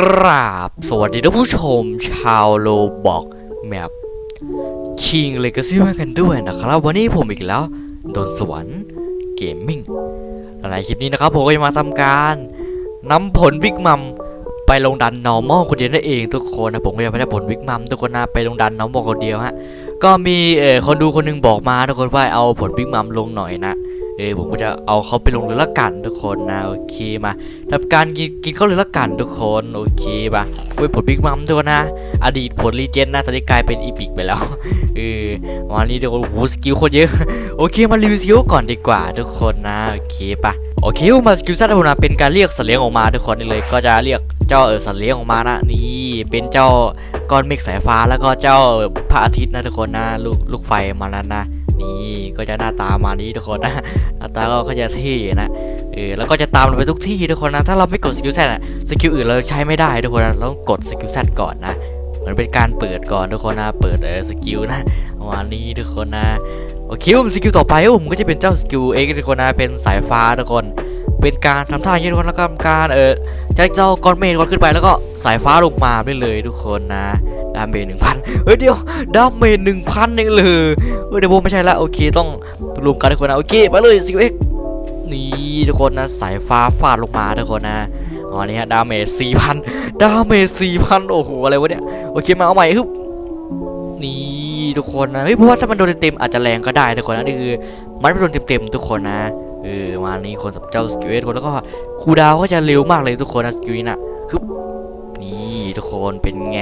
กราบ สวัสดีท่านผู้ชม ชาวโลบอกแมปคิงเลยก็ซิมากันด้วยนะครับ วันนี้ผมอีกแล้วดนสวรรค์เกมมิ่งในคลิปนี้นะครับ ผมก็จะมาทำการนำผลบิ๊กมัมไปลงดัน normal คนเดียวนั่นเองทุกคนนะผมก็จะไปผลบิ๊กมัมทุกคนนะไปลงดัน normal คนเดียวฮะก็มีเออคนดูคนหนึงบอกมาทุกคนว่าเอาผลบิ๊กมัมลงหน่อยนะ เออผมก็จะเอาเขาไปลงเลยละกันทุกคนนะโอเคมาทำการกินกินเขาเลยละกันทุกคนโอเคปะเว้ยผลบิ๊กมัมทุกคนนะอดีตผลรีเจนนะตอนนี้กลายเป็นอีพิกไปแล้วเออวันนี้ทุกคนโอ้โหสกิลโคตรเยอะโอเคมารีวิวสกิลก่อนดีกว่าทุกคนนะโอเคปะโอเคมาสกิลซัดผมนะเป็นการเรียกสัตว์เลี้ยงออกมาทุกคนนี่เลยก็จะเรียกเจ้าเออสัตว์เลี้ยงออกมานะนี่เป็นเจ้าก้อนเมฆสายฟ้าแล้วก็เจ้าพระอาทิตย์นะทุกคนนะลูกลูกไฟมาแล้วนะ นี่ก็จะหน้าตามานี้ทุกคนนะหน้าตาก็ก็จะเท่นะเออแล้วก็จะตามไปทุกที่ทุกคนนะถ้าเราไม่กดสกิลแซดอะสกิลอื่นเราใช้ไม่ได้ทุกคนนะเราต้องกดสกิลแซดก่อนนะเหมือนเป็นการเปิดก่อนทุกคนนะเปิดเออสกิลนะวันนี้ทุกคนนะโอเคผมสกิลต่อไปผมก็จะเป็นเจ้าสกิลเอ็กทุกคนนะเป็นสายฟ้าทุกคน เป็นการทำท่าอย่างนี้ทุกคนแล้วก็ทำการเออใช้เจ้าก้อนเมฆก่อนขึ้นไปแล้วก็สายฟ้าลงมาได้เลยทุกคนนะดาเมจหนึ่งพันเฮ้ยเดี๋ยวดาเมจหนึ่งพันเองเลยเฮ้ยเดี๋ยวผมไม่ใช่ละโอเคต้องรวมกันทุกคนนะโอเคไปเลยสิเอ็กนี่ทุกคนนะสายฟ้าฟาดลงมาทุกคนนะอ๋อนี่ฮะดาเมจสี่พันดาเมจสี่พันโอ้โหอะไรวะเนี่ยโอเคมาเอาใหม่ฮึบนี่ทุกคนนะเฮ้ยเพราะว่าถ้ามันโดนเต็มๆอาจจะแรงก็ได้ทุกคนนะนี่คือ มันไม่โดนเต็มๆทุกคนนะ เออมานี่คนสับเจ้าสกิลเอทุกคนแล้วก็คูดาวก็จะเร็วมากเลยทุกคนนะสกิลนี้นะฮึบนี่ทุกคนเป็นไง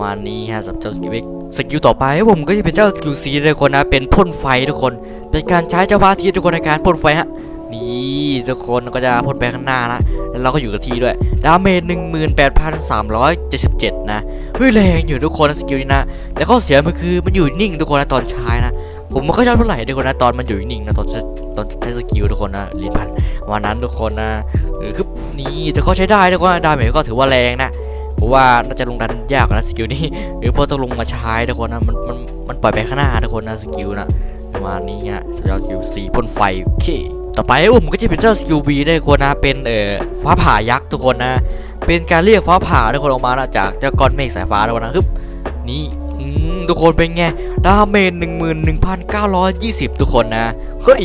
มานี้ฮะสับเจ้าสกิลเอสกิลต่อไปผมก็จะเป็นเจ้าสกิลซีทุกคนนะเป็นพ่นไฟทุกคน เป็นการใช้เจ้าพาทิตย์ทุกคนในการพ่นไฟฮะนี่ทุกคนก็จะพ่นไปข้างหน้านะแล้วเราก็อยู่กับที่ด้วยดาเมจ18,377 นะเฮ้ยแรงอยู่ทุกคนนะสกิลนี้นะแต่ข้อเสียมันคือมันอยู่นิ่งทุกคนนะตอนใช้นะผมม่ค่อยชอบเท่าไหร่ทุกคนนะตอนมันอยู่นิ่งนะตอน ตอนใช้สกิลทุกคนนะลิ้นพันวันนั้นทุกคนนะเออคือนี่แต่เขาใช้ได้ทุกคนดาเมจก็ถือว่าแรงนะเพราะว่าน่าจะลงดันยากนะสกิลนี้หรือพราะต้องลงมาใช้ทุกคนนะมันมันมันปล่อยไปข้างหน้าทุกคนนะสกิลนะประมาณนี้ฮะสำหรับสกิลสีพ่นไฟโอเคต่อไปผมก็จะเป็นเจ้าสกิลบีได้ทุกคนนะเป็นเอ่อฟ้าผ่ายักษ์ทุกคนนะเป็นการเรียกฟ้าผ่าทุกคนออกมานะจากเจ้าก้อนเมฆสายฟ้าทุกคนนะฮึบนี่ ทุกคนเป็นไง ดาเมจหนึ่งหมื่นหนึ่งพันเก้าร้อยยี่สิบทุกคนนะ เฮ้ย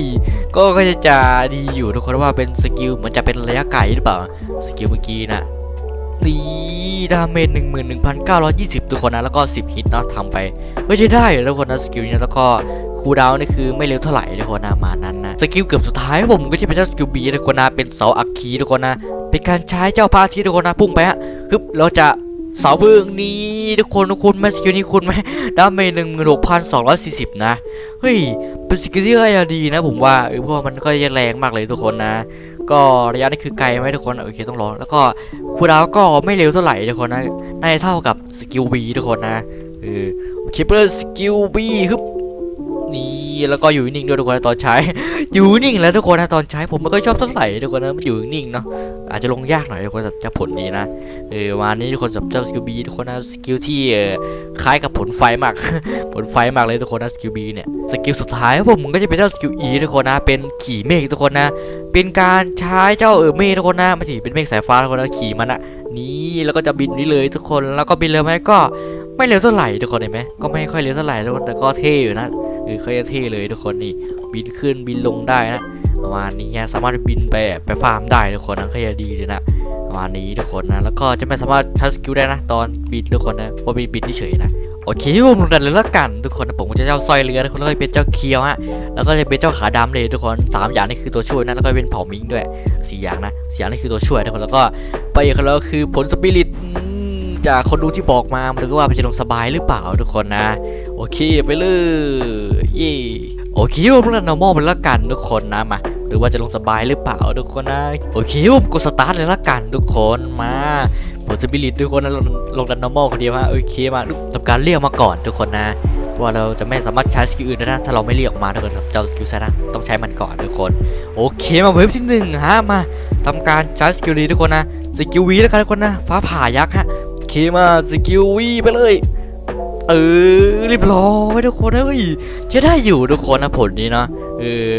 ก็ก็จะจะดีอยู่ทุกคนว่าเป็นสกิลเหมือนจะเป็นระยะไกลหรือเปล่า สกิลเมื่อกี้นะนี่ดาเมจหนึ่งหมื่นหนึ่งพันเก้าร้อยยี่สิบทุกคนนะ แล้วก็สิบฮิตเนาะทำไป ไม่ใช่ได้ทุกคนนะ สกิลนี้แล้วก็คูลดาวน์นี่คือไม่เร็วเท่าไหร่ทุกคนนะมานั้นนะสกิลเกือบสุดท้ายผมก็จะเป็นเจ้าสกิลบีทุกคนนะเป็นเสาอัคคีทุกคนนะเป็นการใช้เจ้าพาทิตย์ทุกคนนะพุ่งไปฮะคือเราจะ เสาเบื้องนี้ทุกคนทุกคนไหมสกิลนี้คุณไหมดาเมจหนึ่งหมื่นหกพันสองร้อยสี่สิบนะ เฮ้ย เป็นสกิลที่ก็ยังดีนะ ผมว่าเออเพราะมันก็ยังแรงมากเลยทุกคนนะ ก็ระยะนี้คือไกลไหมทุกคนโอเคต้องรองแล้วก็คูดาวก็ไม่เร็วเท่าไหร่ทุกคนนะน่าจะเท่ากับสกิลบีทุกคนนะเออโอเปอร์สกิลบีฮึบ นี่แล้วก็อยู่นิ่งด้วยทุกคนนะตอนใช้ อยู่นิ่งแล้วทุกคนนะตอนใช้ผมไม่ค่อยชอบเท่าไหร่ทุกคนนะมันอยู่นิ่งเนาะอาจจะลงยากหน่อยทุกคนสำหรับจะผลนี้นะเออวันนี้ทุกคนสำหรับเจ้าสกิลบีทุกคนนะสกิลที่เออคล้ายกับผลไฟมาก ผลไฟมากเลยทุกคนนะสกิลบีเนี่ยสกิลสุดท้ายผมก็จะเป็นเจ้าสกิลอีทุกคนนะเป็นขี่เมฆทุกคนนะ เป็นการใช้เจ้าเออเมฆทุกคนนะไม่ใช่เป็นเมฆสายฟ้าทุกคนนะขี่มันอะนี่แล้วก็จะบินนี่เลยทุกคนแล้วก็บินเร็วไหมก็ไม่เร็วเท่าไหร่ทุกคนเห็นไหมก็ไม่ค่อยเร็วเท่าไหร่ทุกคนแต่ก็เท่อยู่นะ เออเขาจะเท่เลยทุกคนนี่บินขึ้นบินลงได้นะประมาณนี้ฮะสามารถบินไปไปฟาร์มได้ทุกคนนะก็จะดีเลยนะประมาณนี้ทุกคนนะแล้วก็จะไม่สามารถใช้สกิลได้นะ ตอนบินทุกคนนะพราบินบินเฉยนะโอเคผมลงดันเลยละกันทุกคนนะผมจะเจ้าสร้อยเรือทุกคนแล้วก็เป็นเจ้าเคียวฮะแล้วก็จะเป็นเจ้าขาดำเลยทุกคนสามอย่างนี่คือตัวช่วยนะแล้วก็เป็นเผ่ามิงด้วยสี่อย่างนะสี่อย่างนี่คือตัวช่วยทุกคนแล้วก็ไปอีกแล้วคือผลสปิริต จากคนดูที่บอกมามันก็ว่ามันจะลงสบายหรือเปล่าทุกคนนะ โอเคไปเลยเย่โอเคผมรัน normal มันละกันทุกคนนะมาหรือว่าจะลงสบายหรือเปล่าทุกคนนะโอเคผมกดสตาร์ทเลยละกันทุกคนมาผลสปิริตทุกคนนะลงลงดัน normal คนเดียวมาโอเคมาทำการเรียกมาก่อนทุกคนนะเพราะว่าเราจะไม่สามารถใช้สกิลอื่นได้นะถ้าเราไม่เรียกออกมาทุกคนเจ้าสกิลใช้นะต้องใช้มันก่อนทุกคนโอเคมาเว็บที่หนึ่งฮะมาทำการใช้สกิลนี้ทุกคนนะสกิลวีแล้วกันทุกคนนะฟ้าผ่ายักษ์ฮะ เคมาสกิลวีไปเลย เออรีบร้อยทุกคนเอ้ยจะได้อยู่ทุกคนนะผลนี้นะเออ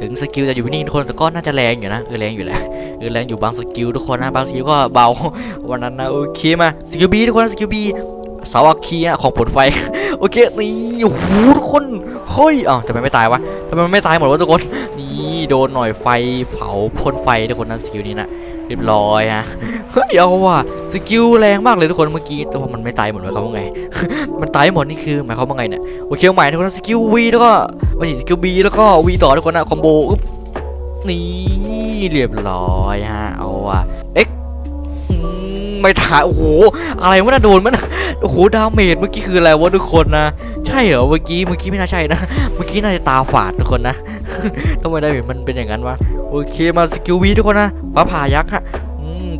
ถึงสกิลจะอยู่นิ่งทุกคนแต่ก็น่าจะแรงอยู่นะเออแรงอยู่แหละเออแรงอยู่บางสกิลทุกคนนะบางสกิลก็เบาวันนั้นนะโอเคมาสกิลบีทุกคนสกิลบีสาอัคคีนะของผลไฟ โอเคนี่โอ้โหทุกคนเฮ้ยอ้าวทำไมไม่ตายวะทำไมมันไม่ตายหมดวะทุกคนนี่โดนหน่อยไฟเผาพ่นไฟทุกคนนะสกิลนี้นะ เรียบร้อยฮะ เฮ้ยเอาว่ะสกิลแรงมากเลยทุกคนเมื่อกี้ แต่ว่ามันไม่ตายหมดหมายความว่าไง มันตายหมดนี่คือหมายความว่าไงเนี่ย โอเคใหม่ทุกคนสกิลวีแล้วก็ม่ใช่สกิลบีแล้วก็วีต่อทุกคนนะคอมโบอึ๊บนี่เรียบร้อยฮะ เอาว่ะ เอ็กไม่ตายโอ้โห อะไรวะน่ะโดนมันนโอ้โห ดาเมจเมื่อกี้คืออะไรวะทุกคนนะ ใช่เหรอ เมื่อกี้ เมื่อกี้ไม่น่าใช่นะ เมื่อกี้น่าจะตาฝาดทุกคนนะทำไมดาเมจมันเป็นอย่างนั้นวะ โอเคมาสกิลวีทุกคนนะฟ้าผ่ายักษ์ฮะ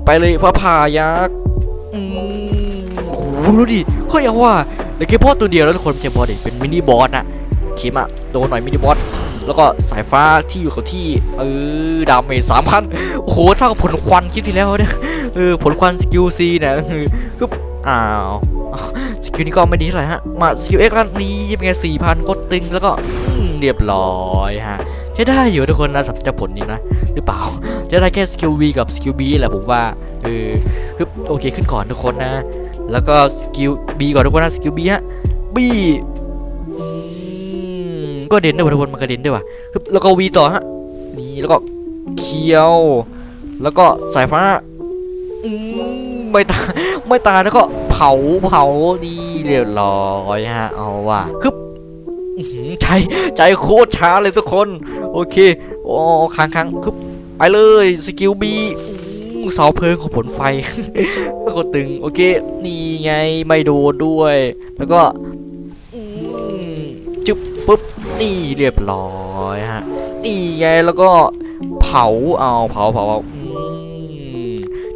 ไปเลยฟ้าผ่ายักษ์โอ้โหดูดิเฮ้ยเอาว่ะเหลือแค่พอตัวเดียวแล้วทุกคนเจมบอสดิเป็นมินิบอสนะขีมอะโดนหน่อยมินิบอสแล้วก็สายฟ้าที่อยู่กับที่เออดาเมจสามพันโอ้โหเท่ากับผลควันคลิปที่แล้วเนี่ยเออผลควันสกิลซีเนี่ยคือคืออ้าวสกิลนี้ก็ไม่ดีเท่าไหร่ฮะมาสกิลเอ็กซ์นี่เป็นไงสี่พันก็ตึงแล้วก็เรียบร้อยฮะ ใช้ได้อยู่ทุกคนนะสำหรับเจ้าผลนี้นะ หรือเปล่าจะได้แค่สกิล V กับสกิล B แหละผมว่าเออคือโอเคขึ้นก่อนทุกคนนะ แล้วก็สกิล B ก่อนทุกคนนะสกิล B ฮะ B ก็เด่นด้วยทุกคนมันก็เด่นด้วยว่ะแล้วก็ V ต่อฮะนี่แล้วก็เคียว แล้วก็สายฟ้าไม่ตายไม่ตายแล้วก็เผาเผาดีเรียบร้อยฮะเอาว่ะคือ ใจใจโคตรช้าเลยทุกคน โอเคโอ้ค้างค้างคือไปเลยสกิลบีเสาเพลิงของผลไฟก็ตึง โอเค นี่ไงไม่โดนด้วย แล้วก็จึ๊บปุ๊บนี่เรียบร้อยฮะนี่ไงแล้วก็เผาเอาเผาเผาเผา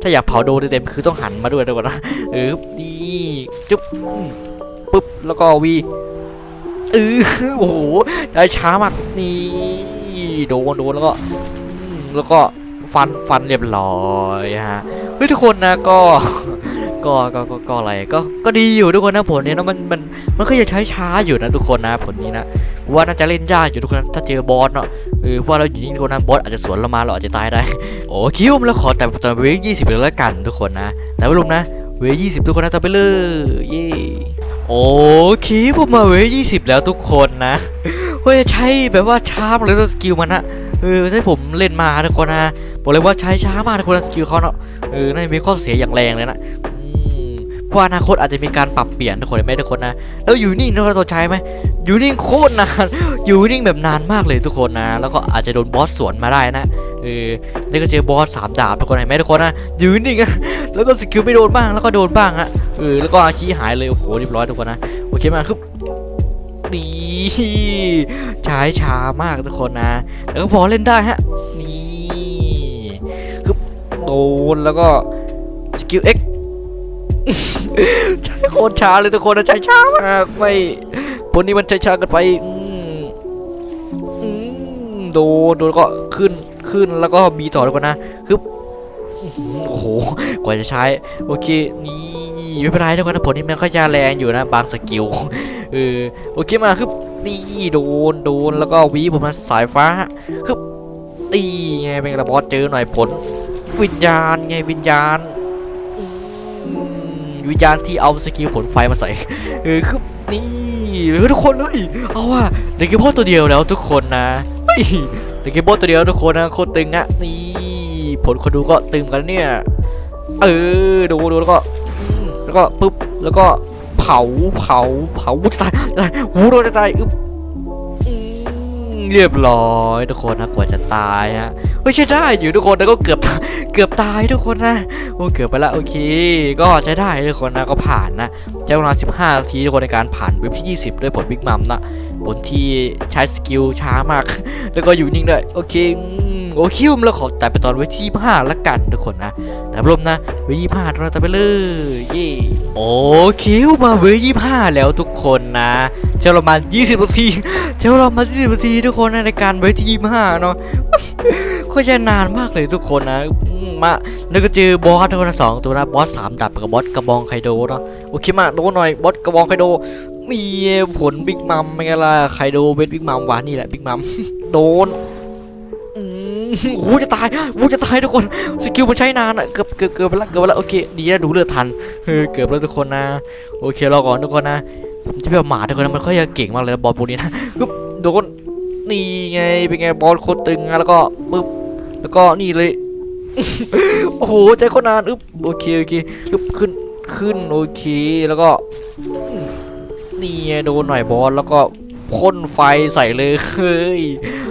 ถ้าอยากเผาโดนเต็มๆคือต้องหันมาด้วยด้วยนะเออนี่จุ๊บปุ๊บแล้วก็วี เออโอ้โหใจช้ามากนี่โดนโดนแล้วก็แล้วก็ฟันฟันเรียบร้อยฮะเฮ้ยทุกคนนะก็ก็ก็ก็ก็อะไรก็ก็ดีอยู่ทุกคนนะผลนี้นะมันมันมันก็จะใช้ช้าอยู่นะทุกคนนะผลนี้นะว่าน่าจะเล่นยากอยู่ทุกคนนะถ้าเจอบอสเนาะเออเพราะว่าเราอยู่นี่ทุกคนนะบอสอาจจะสวนเรามาเราอาจจะตายได้โอ้คิวมแล้วขอแต่ตอนเวยี่สิบเลยแล้วกันทุกคนนะแต่ไม่ลงนะเวยี่สิบทุกคนนะต่อไปเลยเย้ โอเคผมมาเวยี่สิบแล้วทุกคนนะเฮ้ยใช้แบบว่าช้ามากเลยตัวสกิลมันนะเออใช่ผมเล่นมาทุกคนนะบอกเลยว่าใช้ช้ามากทุกคนสกิลเขาเนาะเออน่าจะมีข้อเสียอย่างแรงเลยนะเพราะอนาคตอาจจะมีการปรับเปลี่ยนทุกคนเห็นไหมทุกคนนะแล้วอยู่นิ่งทุกคนตัวใช้ไหมอยู่นิ่งโคตรนานอยู่นิ่งแบบนานมากเลยทุกคนนะ แล้วก็อาจจะโดนบอสสวนมาได้นะเออแล้วก็เจอบอสสามดาบทุกคนเห็นไหมทุกคนนะอยู่นิ่งแล้วก็สกิลไม่โดนบ้างแล้วก็โดนบ้างฮะ เออแล้วก็อาชีหายเลยโอ้โหเรียบร้อยทุกคนนะโอเคมาคือดีใช้ช้ามากทุกคนนะแต่ก็พอเล่นได้ฮะนี่คือโดนแล้วก็สกิล X ใช้โคตรช้าเลยทุกคนนะใช้ช้ามากไม่ผลนี้มันใช้ช้ากินไปอืมอืมโดนโดนก็ขึ้นขึ้นแล้วก็บีต่อทุกคนนะคืออื้อหือโอ้โหกว่าจะใช้โอเคนี่ ไม่เป็นไรทุกคนนะผลนี้มันก็จะแรงอยู่นะบางสกิลเออโอเคมาคือนี่โดนโดนแล้วก็วีผมมาสายฟ้าคือตีไงเป็นกระบอสเจอหน่อยผล วิญญาณไงวิญญาณวิญญาณที่เอาสกิลผลไฟมาใส่เออคือนี่เออทุกคนเฮ้ยเอาว่ะเด็กเกมโบสตัวเดียวแล้วทุกคนนะเด็กเกมโบสตัวเดียวทุกคนนะโคตรตึงอะนี่ผลคนดูก็ตึงกันเนี่ย เออดูดูแล้วก็ ก็ปุ๊บแล้วก็เผาเผาเผาจะตายจะตายหูโดนจะตายอึ๊บอืมเรียบร้อยทุกคนนะกว่าจะตายฮะเฮ้ยใช่ได้อยู่ทุกคนแล้วก็เกือบเกือบตายทุกคนนะโอ้เกือบไปละโอเค ก็ใช้ได้ทุกคนนะก็ผ่านนะใช้เวลา15นาทีทุกคนในการผ่านเว็บที่ 20 ด้วยผลบิ๊กมัมนะผลที่ใช้สกิลช้ามาก แล้วก็อยู่นิ่งด้วยโอเค โอคิวมแล้วขอแต่ไปตอนเวที่25ละกันทุกคนนะแต่รวมนะเวยี่ห้าเราจะไปเลยเย่โอคิวมาเวยี่ห้าแล้วทุกคนนะใช้ประมา20นาทีใช้ประมา20นาทีทุกคนนะในการเวทีห้าเนาะก็จะนานมากเลยทุกคนนะมาแล้วก็เจอบอสทุกคนนสองตัวนะบอสสามดับกับบอสกระบองไคโดเนาะโอเคมาโดนหน่อยบอสกระบองไคโดมีผลบิ๊กมัมไม่ไงล่ะไคโดเป็นบิ๊กมัมวะนี่แหละบิ๊กมัมโดน โอ้โหจะตายโอ้โหจะตายทุกคนสกิลมันใช้นานอะเกือบเกือบเกือบไปละเกือบไปละโอเคดีนะดูเลือดทันเออเกือบแล้วทุกคนนะ โอเครอก่อนทุกคนนะจะไปเอาหมาทุกคนนะมันค่อยจะเก่งมากเลยบอลพวกนี้นะปึ๊บโดนนี่ไงเป็นไงบอลโคตรตึงอะแล้วก็ปึ๊บแล้วก็นี่เลยโอ้โหใจโคนนานอึ๊บโอเคโอเคอึ๊บขึ้นขึ้นโอเคแล้วก็นี่ไงโดนหน่อยบอลแล้วก็พ่นไฟใส่เลยเฮ้ย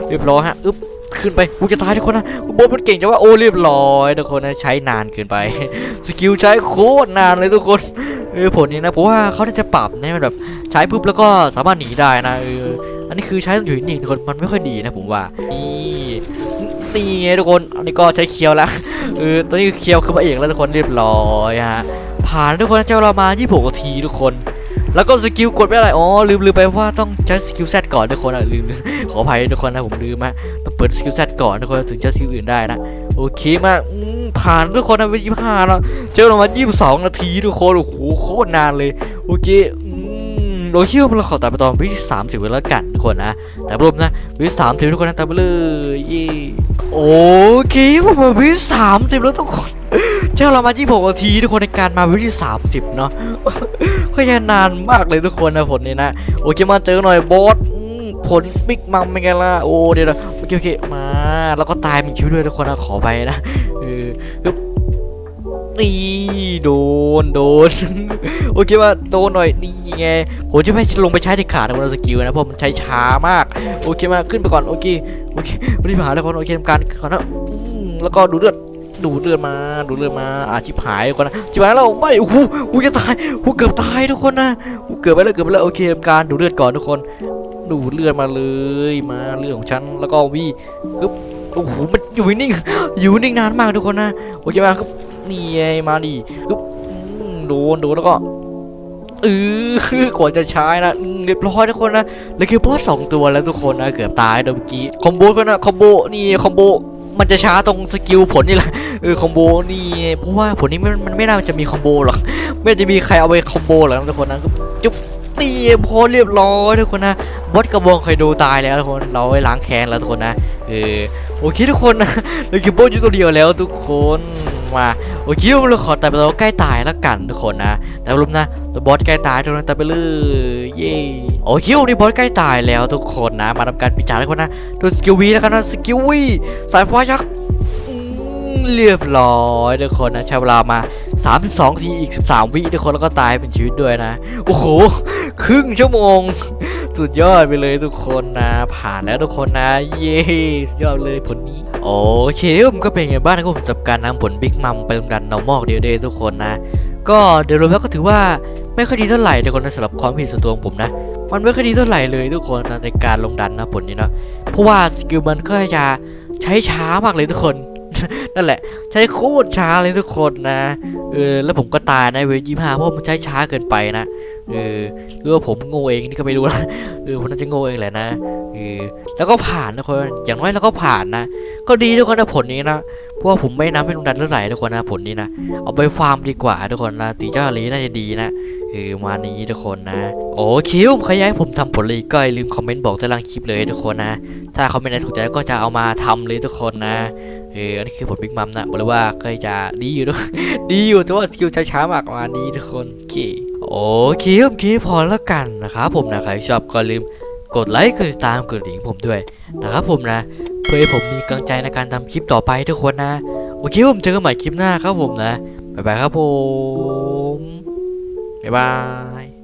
เรียบร้อยฮะอึ๊บ ขึ้นไปกูจะตายทุกคนนะบอลมันเก่งจังว่าโอ้เรียบร้อยทุกคนนะใช้นานเกินไปสกิลใช้โคตรนานเลยทุกคนเออผลนี้นะเพราะว่าเขาน่จะปรับให้มันแบบใช้ปุ๊บแล้วก็สามารถหนีได้นะเอออันนี้คือใช้ต้องอยู่นิ่งทุกคนมันไม่ค่อยดีนะผมว่านี่นี่ทุกคนอันนี้ก็ใช้เคียวแล้วเออตอนนี้เคียวคือพระเอกแล้วทุกคนเรียบร้อยฮะผ่านทุกคนเจ้าเรามา26นาทีทุกคนแล้วก็สกิลกดไม่อะไร อ๋อ ลืมลืมไปว่าต้องใช้สกิลแซดก่อนทุกคนอะลืมขออภัยทุกคนนะผมลืมฮะ เปิดสกิลแซดก่อนทุกคนถึงจะสกิลอื่นได้นะ โอเคมาผ่านทุกคนนะไปยี่ห้าแล้วเจอเรามา22นาทีทุกคนโอ้โหโคตรนานเลยโอเคอืมโดยที่เราขอตัดไปตอนวิที่30ไปแล้วกันทุกคนนะ แต่รวมนะวิสามสิบทุกคนนะตัดไปเลยเย่โอเคผมมาวิสามสิบแล้วทุกคนเจ้าเรามา26นาทีทุกคนในการมาวิที่30เนาะก็ยังนานมากเลยทุกคนนะผลนี้นะ โอเคมาเจอหน่อยบอสผลบิ๊กมัมเป็นไงล่ะโอ้เดี๋ยวนะ อเคโอเคมาแล้วก็ตายมีชีวิตด้วยทุกคนนะขอไปนะเออนี่โดนโดนโอเคมาโดนหน่อยนี่ไงผมจะไม่ลงไปใช้ที่ขาดในสกิลนะเพราะมันใช้ช้ามากโอเคมาขึ้นไปก่อนโอเคโอเครีบหาแล้วก่อนโอเคทำการก่อนนะอืมแล้วก็ดูเลือดดูเลือดมาดูเลือดมาอาชิบหายก่อนนะชิบหายแล้วไม่โอ้โหกูจะตายกูเกือบตายทุกคนนะกูเกือบไปแล้วเกือบไปแล้วโอเคทำการดูเลือดก่อนทุกคน ดูเลือดมาเลยมาเลือดของฉันแล้วก็วี่ปึ๊บโอ้โหมันอยู่นิ่งอยู่นิ่งนานมากทุกคนนะโอเคมาครับนี่ไงมาดิปึ๊บโดนโดนแล้วก็เออกว่าจะใช้นะเรียบร้อยทุกคนนะแล้วคือบอสสองตัวแล้วทุกคนนะเกือบตายเมื่อกี้คอมโบกันนะคอมโบนี่คอมโบมันจะช้าตรงสกิลผลนี่แหละเออคอมโบนี่เพราะว่าผลนี้มันมันไม่น่าจะมีคอมโบหรอกไม่จะมีใครเอาไปคอมโบหรอกทุกคนนะจุ๊บ ตีพอเรียบร้อยทุกคนนะบอสกระบองเคยดูตายแล้วทุกคนเราไว้ล้างแค้นแล้วทุกคนนะเออโอเคทุกคนนะเราคิวบอสอยู่ตัวเดียวแล้วทุกคนมาโอเคเราขอแต่ไปเราใกล้ตายแล้วกันทุกคนนะ แต่รุมนะตัวบอสใกล้ตายทุกคนแต่ไปเลยเย้โอเควันนี้บอสใกล้ตายแล้วทุกคนนะ มาทำการปิดฉากทุกคนนะดูสกิลวีแล้วกันนะสกิลวีสายฟ้ายักษ์ เรียบร้อยทุกคนนะใช้เวลามา 32 ทีอีก 13 วิทุกคนแล้วก็ตายเป็นชีวิตด้วยนะ โอ้โห ครึ่งชั่วโมง สุดยอดไปเลยทุกคนนะ ผ่านแล้วทุกคนนะ เย้สุดยอดเลยผลนี้ โอเคผมก็เป็นไงบ้างนะผมสับการนำผลบิ๊กมัมไปลงดันนอมอกเดียวเดทุกคนนะ ก็เดี๋ยวรวมแล้วก็ถือว่าไม่ค่อยดีเท่าไหร่ทุกคนนะสำหรับความผิดส่วนตัวของผมนะ มันไม่ค่อยดีเท่าไหร่เลยทุกคนนะในการลงดันนะผลนี้เนาะเพราะว่าสกิลมันก็จะใช้ช้ามากเลยทุกคน นั่นแหละ ใช้โคตรช้าเลยทุกคนนะเออแล้วผมก็ตายนะเวยี่ห้าเพราะมันใช้ช้าเกินไปนะเออหรือว่าผมโง่เองนี่ก็ไม่รู้นะเออผมน่าจะโง่เองแหละนะเออแล้วก็ผ่านทุกคนอย่างน้อยเราก็ผ่านนะ ก็ดีทุกคนนะผลนี้นะเพราะว่าผมไม่นับให้ลงดันเท่าไหร่ทุกคนนะผลนี้นะเอาไปฟาร์มดีกว่าทุกคนนะตีเจ้าลีน่าจะดีนะเออมานี้ทุกคนนะ โอเคผมใครอยากให้ผมทำผลเลยก็อย่าลืมคอมเมนต์บอกใต้ล่างคลิปเลยทุกคนนะ ถ้าคอมเมนต์ไหนถูกใจก็จะเอามาทำเลยทุกคนนะ เอออันนี้คือผลบิ๊กมัมนะบอกเลยว่าก็จะดีอยู่ด้วยดีอยู่แต่ว่าสกิลช้าๆมากมาณนี้ทุกคนโอเคโอเคโอเคพอแล้วกันนะครับผมนะใครชอบก็ลืมกดไลค์กดติดตามกดดิ่งผมด้วยนะครับผมนะ เพื่อให้ผมมีกำลังใจในการทำคลิปต่อไปทุกคนนะ โอเคผมเจอกันใหม่คลิปหน้าครับผมนะ บ๊ายบายครับผม บ๊ายบาย